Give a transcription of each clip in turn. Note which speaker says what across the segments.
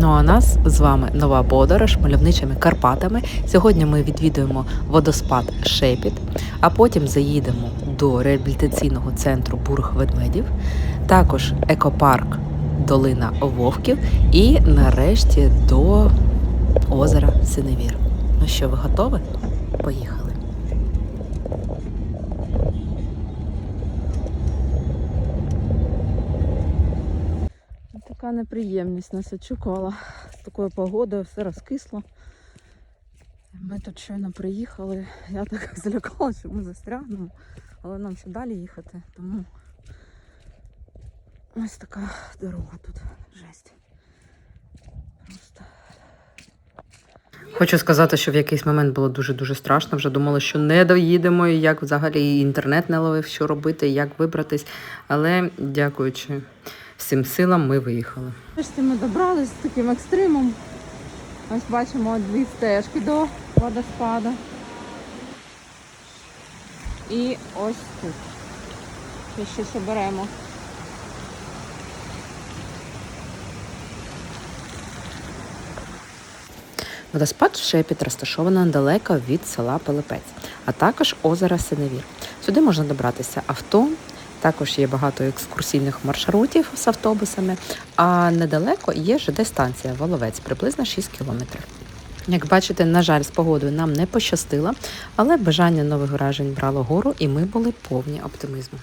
Speaker 1: Ну а нас з вами нова подорож мальовничими Карпатами. Сьогодні ми відвідуємо водоспад Шепіт, а потім заїдемо до реабілітаційного центру Бург Ведмедів, також екопарк Долина Вовків і нарешті до озера Синевір. Ну що, ви готові? Поїхали. Така неприємність нас очікувала. З такою погодою все розкисло. Ми тут щойно приїхали. Я так злякалася, що ми застрягнемо, але нам ще далі їхати, тому ось така дорога тут. Жесть. Просто. Хочу сказати, що в якийсь момент було дуже-дуже страшно. Вже думали, що не доїдемо, і як взагалі інтернет не ловив, що робити, як вибратись. Але дякуючи всім силам, ми виїхали. Нарешті ми добрались з таким екстримом. Ось бачимо дві стежки до водоспаду. І ось тут. Ще щось оберемо. Водоспад Шепіт розташовано недалеко від села Пилипець, а також озера Синевір. Сюди можна добратися авто, також є багато екскурсійних маршрутів з автобусами, а недалеко є ЖД-станція Воловець, приблизно 6 кілометрів. Як бачите, на жаль, з погодою нам не пощастило, але бажання нових вражень брало гору, і ми були повні оптимізму.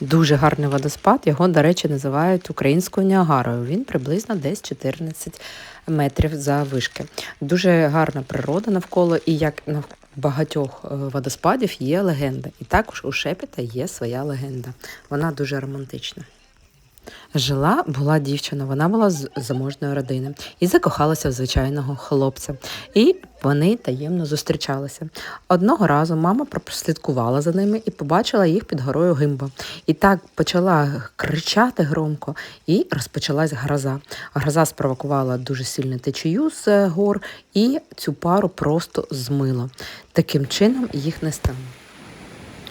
Speaker 1: Дуже гарний водоспад, його, до речі, називають українською Ніагарою. Він приблизно десь 14 метрів за вишки. Дуже гарна природа навколо, і як на багатьох е, водоспадів є легенда. І також у Шепіта є своя легенда. Вона дуже романтична. Жила була дівчина, вона була з заможної родини і закохалася в звичайного хлопця. І вони таємно зустрічалися. Одного разу мама прослідкувала за ними і побачила їх під горою гимба. І так почала кричати громко, і розпочалась гроза. Гроза спровокувала дуже сильну течію з гор, і цю пару просто змило. Таким чином їх не стало.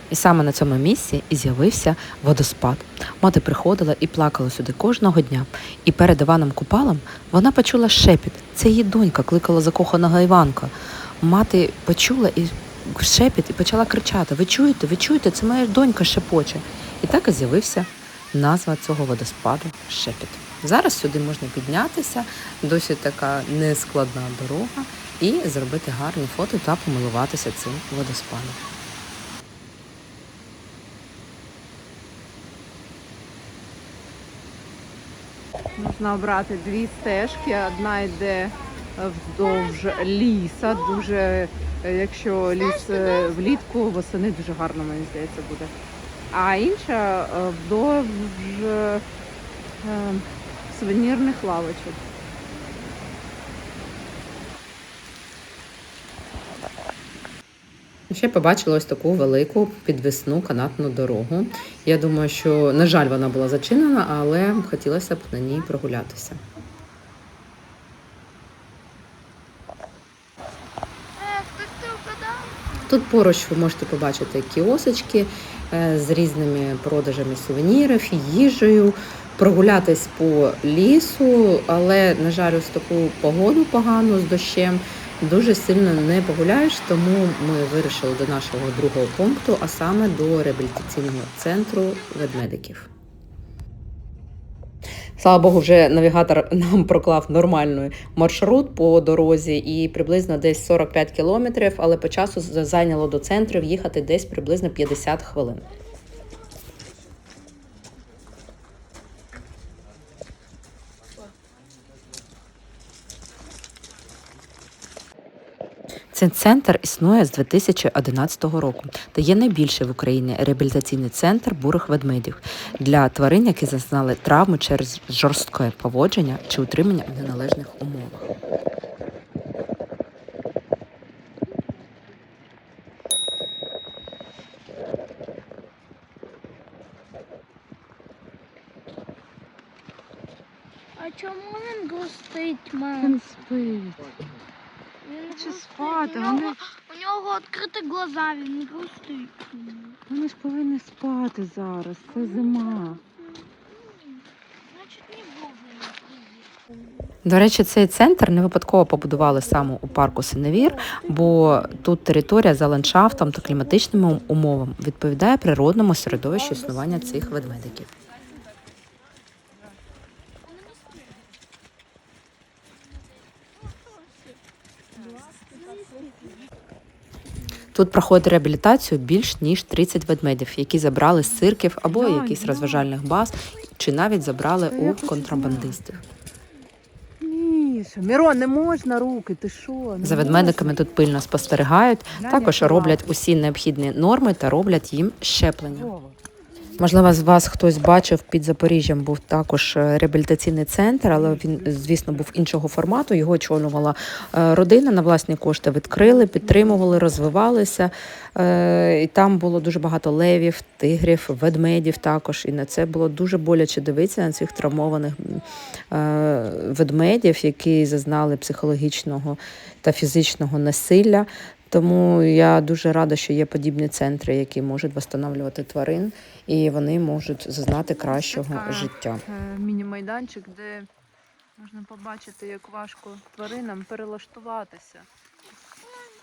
Speaker 1: І саме на цьому місці і з'явився водоспад. Мати приходила і плакала сюди кожного дня. І перед Іваном Купалом вона почула шепіт. Це її донька кликала закоханого Іванка. Мати почула і шепіт і почала кричати: Ви чуєте, ви чуєте, це моя донька шепоче. І так і з'явився назва цього водоспаду шепіт. Зараз сюди можна піднятися, досить така нескладна дорога, і зробити гарні фото та помилуватися цим водоспадом. Можна обрати дві стежки. Одна йде вздовж ліса. Дуже, е, якщо ліс е, влітку, восени дуже гарно, мені здається, буде. А інша вдовж е, сувенірних лавочок. Ще побачила ось таку велику підвісну канатну дорогу. Я думаю, що, на жаль, вона була зачинена, але хотілося б на ній прогулятися. Тут поруч ви можете побачити кіосочки е, з різними продажами сувенірів, їжею, прогулятись по лісу, але, на жаль, ось таку погоду погану з дощем дуже сильно не погуляєш, тому ми вирішили до нашого другого пункту, а саме до реабілітаційного центру ведмедиків. Слава Богу, вже навігатор нам проклав нормальний маршрут по дорозі і приблизно десь 45 кілометрів, але по часу зайняло до центру їхати десь приблизно 50 хвилин. Цей центр існує з 2011 року та є найбільший в Україні реабілітаційний центр бурих ведмедів для тварин, які зазнали травми через жорстке поводження чи утримання в неналежних умовах.
Speaker 2: А чому він грустить, мам?
Speaker 1: Він спить. Чи спати?
Speaker 2: У нього,
Speaker 1: Вони,
Speaker 2: у нього відкриті глаза, він грустить.
Speaker 1: вони ж повинні спати зараз. Це зима.
Speaker 2: Не.
Speaker 1: До речі, цей центр не випадково побудували саме у парку Синевір, бо тут територія за ландшафтом та кліматичними умовами відповідає природному середовищу існування цих ведмедиків. Тут проходить реабілітацію більш ніж 30 ведмедів, які забрали з цирків або якихось розважальних баз, чи навіть забрали у контрабандистів.
Speaker 3: Мірон, не можна руки, ти що?
Speaker 1: За ведмедиками тут пильно спостерігають, також роблять усі необхідні норми та роблять їм щеплення. Можливо, з вас хтось бачив під Запоріжжям був також е, реабілітаційний центр, але він, звісно, був іншого формату. Його очолювала е, родина на власні кошти. Відкрили, підтримували, розвивалися. Е, І там було дуже багато левів, тигрів, ведмедів також. І на це було дуже боляче дивитися на цих травмованих ведмедів, які зазнали психологічного та фізичного насилля. Тому я дуже рада, що є подібні центри, які можуть встановлювати тварин, і вони можуть зазнати кращого
Speaker 3: Така,
Speaker 1: життя.
Speaker 3: Е, Міні-майданчик, де можна побачити, як важко тваринам перелаштуватися.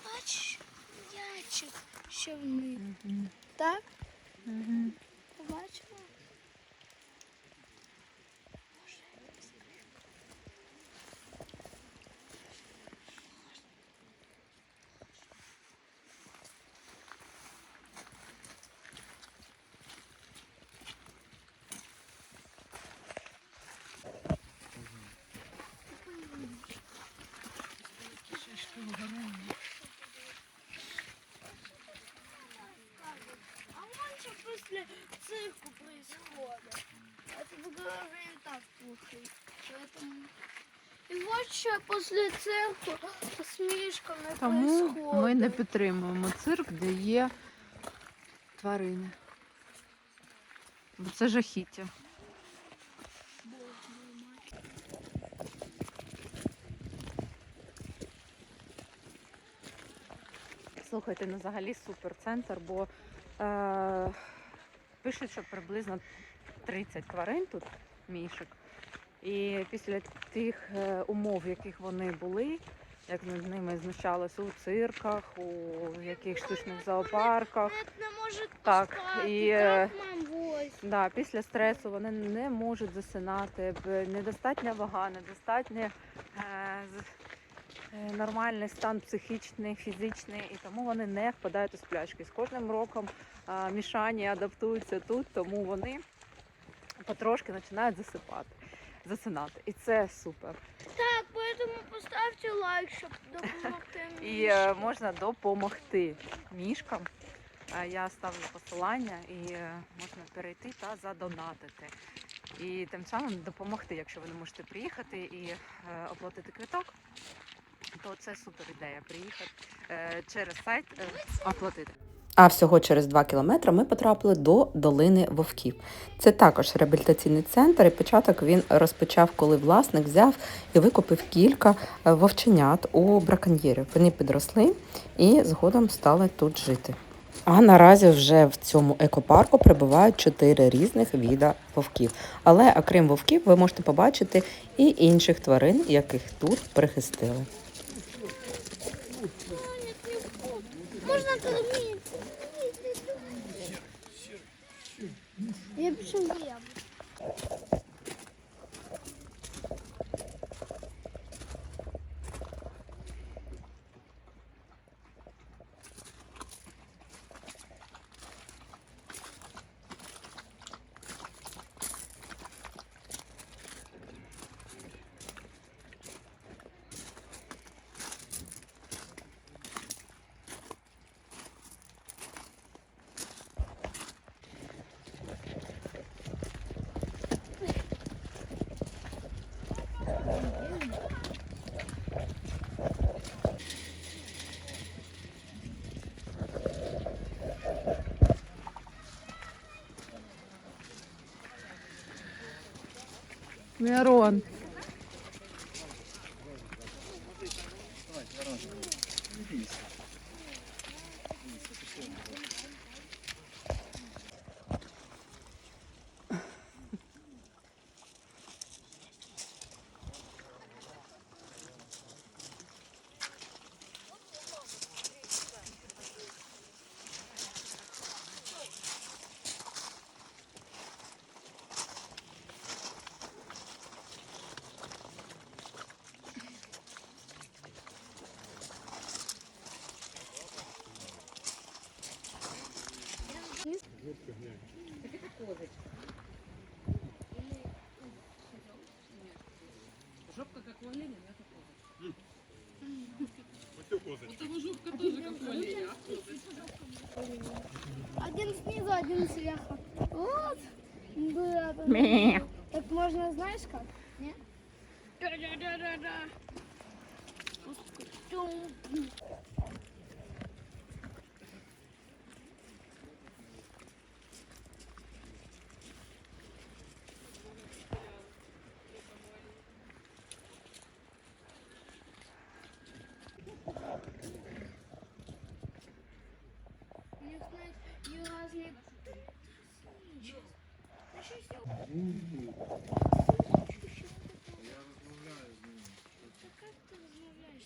Speaker 2: Бачиш, ячик ще в них. Так?
Speaker 3: Мгм.
Speaker 2: Побачила? А вон что после цирка происходит. Это в голове и так плохо. Поэтому... И вот что после цирка с мишками
Speaker 3: Тому
Speaker 2: происходит.
Speaker 3: ми не підтримуємо цирк, де є тварини. Бо це жахіття. Слухайте, ну взагалі супер центр, бо е, пишуть, що приблизно 30 тварин тут, мішок. І після тих е, умов, в яких вони були, як над ними знущалися у цирках, у яких штучних зоопарках. Так, і, е. Да, після стресу вони не можуть засинати, недостатня вага, недостатньо е, е, нормальний стан психічний, фізичний, і тому вони не впадають у сплячки. З кожним роком е, мішані адаптуються тут, тому вони потрошки починають засипати, засинати. І це супер.
Speaker 2: Так, поэтому поставьте лайк, чтобы допомогти мішкам.
Speaker 3: І е, можна допомогти мішкам. Е, Я ставлю посилання і е, можна перейти та задонатити. І тим самим допомогти, якщо ви не можете приїхати і е, оплатити квиток, то це супер ідея приїхати е, через сайт е, оплатити.
Speaker 1: А всього через 2 кілометри ми потрапили до долини вовків. Це також реабілітаційний центр. І початок він розпочав, коли власник взяв і викупив кілька е, вовченят у браконьєрів. Вони підросли і згодом стали тут жити. А наразі вже в цьому екопарку прибувають чотири різних вида вовків. Але окрім вовків, ви можете побачити і інших тварин, яких тут прихистили.
Speaker 2: Можна кормити. Я пішов
Speaker 3: Meron.
Speaker 1: Жопка как у оленя, но это козочка.
Speaker 4: Вот это козочка.
Speaker 1: У того жопка тоже как у оленя,
Speaker 2: Один снизу, один сверху. Вот. Да, да. Так можно, знаешь как? Нет? Да-да-да-да-да.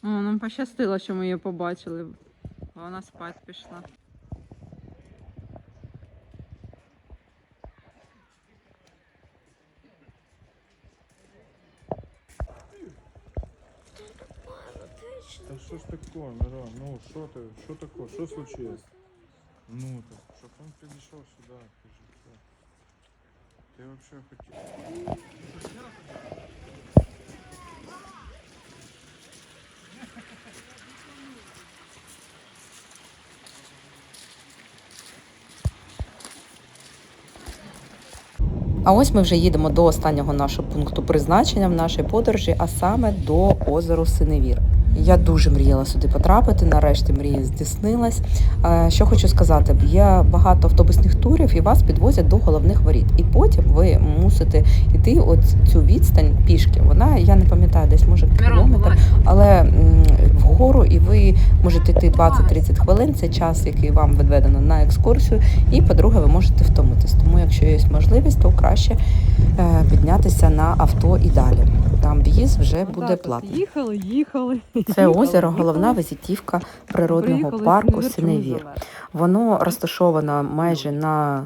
Speaker 3: О, нам пощастило, що ми її побачили. Вона спать пішла.
Speaker 4: Да что ж такое, Мирон? Ну, что ты, что такое, что случилось? Ну, так, чтоб он пришел сюда, ты же кто? Ты вообще хотел...
Speaker 1: А ось ми вже їдемо до останнього нашого пункту призначення в нашій подорожі, а саме до озеру Синевір. Я дуже мріяла сюди потрапити. Нарешті мрія здійснилась. Е, Що хочу сказати, є багато автобусних турів і вас підвозять до головних воріт. І потім ви мусите йти от цю відстань пішки. Вона я не пам'ятаю, десь може кілометр, але вгору, і ви можете йти 20-30 хвилин. Це час, який вам відведено на екскурсію. І по-друге, ви можете втомитись. Тому, якщо є можливість, то краще е, піднятися на авто і далі. Там в'їзд вже буде платний.
Speaker 3: Їхали, їхали.
Speaker 1: Це озеро головна візитівка природного парку Синевір. Воно розташовано майже на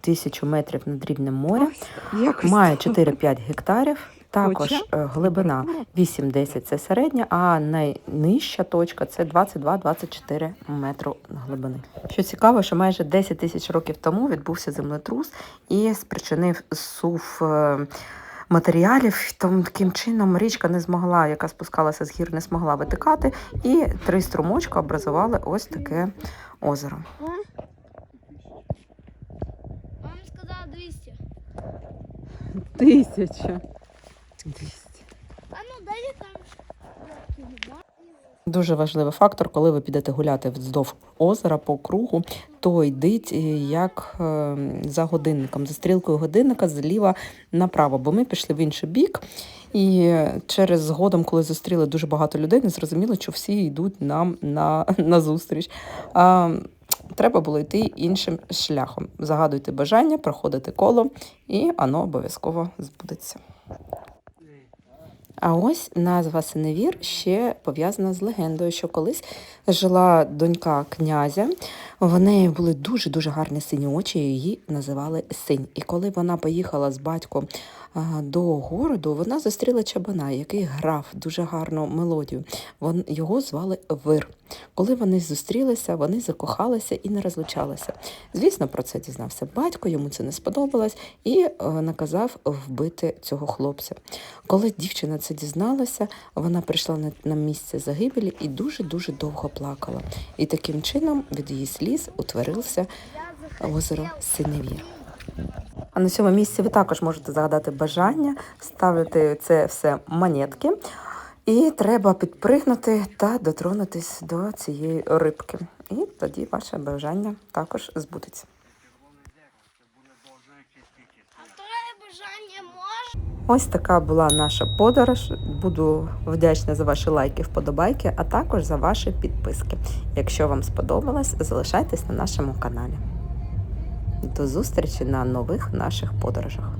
Speaker 1: тисячу метрів над рівнем моря, має 4-5 гектарів. Також е, глибина 8-10 це середня, а найнижча точка це 22-24 метру глибини. Що цікаво, що майже 10 тисяч років тому відбувся землетрус і спричинив сув е, матеріалів. Тому таким чином річка не змогла, яка спускалася з гір, не змогла витикати, і три струмочка образували ось таке озеро.
Speaker 2: Вам сказала 200.
Speaker 3: Тисяча.
Speaker 2: А ну дай там.
Speaker 1: Дуже важливий фактор, коли ви підете гуляти вздовж озера по кругу, то йдіть е, як е, за годинником, за стрілкою годинника зліва направо, бо ми пішли в інший бік. І через згодом, коли зустріли дуже багато людей, не зрозуміло, що всі йдуть нам на, на зустріч. А, треба було йти іншим шляхом. Загадуйте бажання, проходите коло, і воно обов'язково збудеться. А ось назва Синевір ще пов'язана з легендою, що колись жила донька князя. В неї були дуже дуже гарні сині очі, її називали синь. І коли вона поїхала з батьком до городу, вона зустріла чабана, який грав дуже гарну мелодію. Вон його звали Вир. Коли вони зустрілися, вони закохалися і не розлучалися. Звісно, про це дізнався батько, йому це не сподобалось, і е, наказав вбити цього хлопця. Коли дівчина це дізналася, вона прийшла на, місце загибелі і дуже-дуже довго плакала. І таким чином від її сліз утворився озеро Синевір. А на цьому місці ви також можете загадати бажання, ставити це все монетки. І треба підпригнути та дотронутись до цієї рибки. І тоді ваше бажання також збудеться.
Speaker 2: А второе бажання може?
Speaker 1: Ось така була наша подорож. Буду вдячна за ваші лайки, вподобайки, а також за ваші підписки. Якщо вам сподобалось, залишайтесь на нашому каналі. До зустрічі на нових наших подорожах.